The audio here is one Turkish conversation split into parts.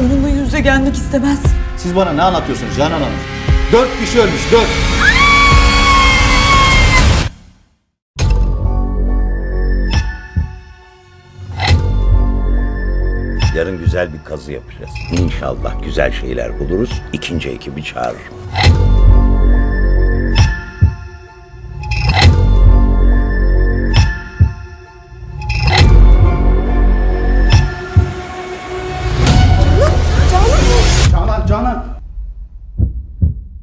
onunla yüz yüze gelmek istemez. Siz bana ne anlatıyorsunuz Canan Hanım? Dört kişi ölmüş, dört. Yarın güzel bir kazı yapacağız. İnşallah güzel şeyler buluruz. İkinci ekibi çağırırım.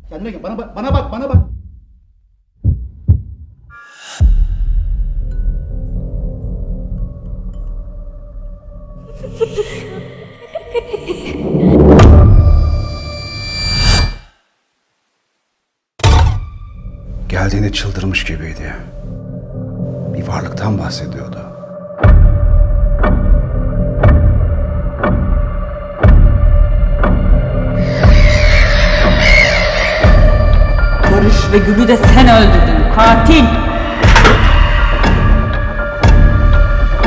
Kendine gel, bana bak, bana bak, bana bak. Geldiğinde çıldırmış gibiydi. Bir varlıktan bahsediyordu. Barış ve Gül'ü de sen öldürdün. Katil.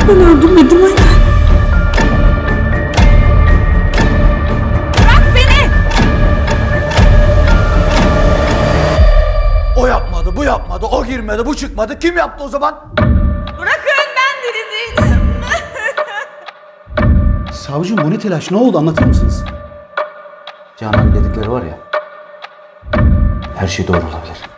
Ben öldürmedim anne. Bırak beni. O yapmadı, bu yapmadı, o girmedi, bu çıkmadı. Kim yaptı o zaman? Bırakın ben deli değilim. Savcım bu ne telaş? Ne oldu anlatır mısınız? Canan dedikleri var ya. Her şey doğru olabilir.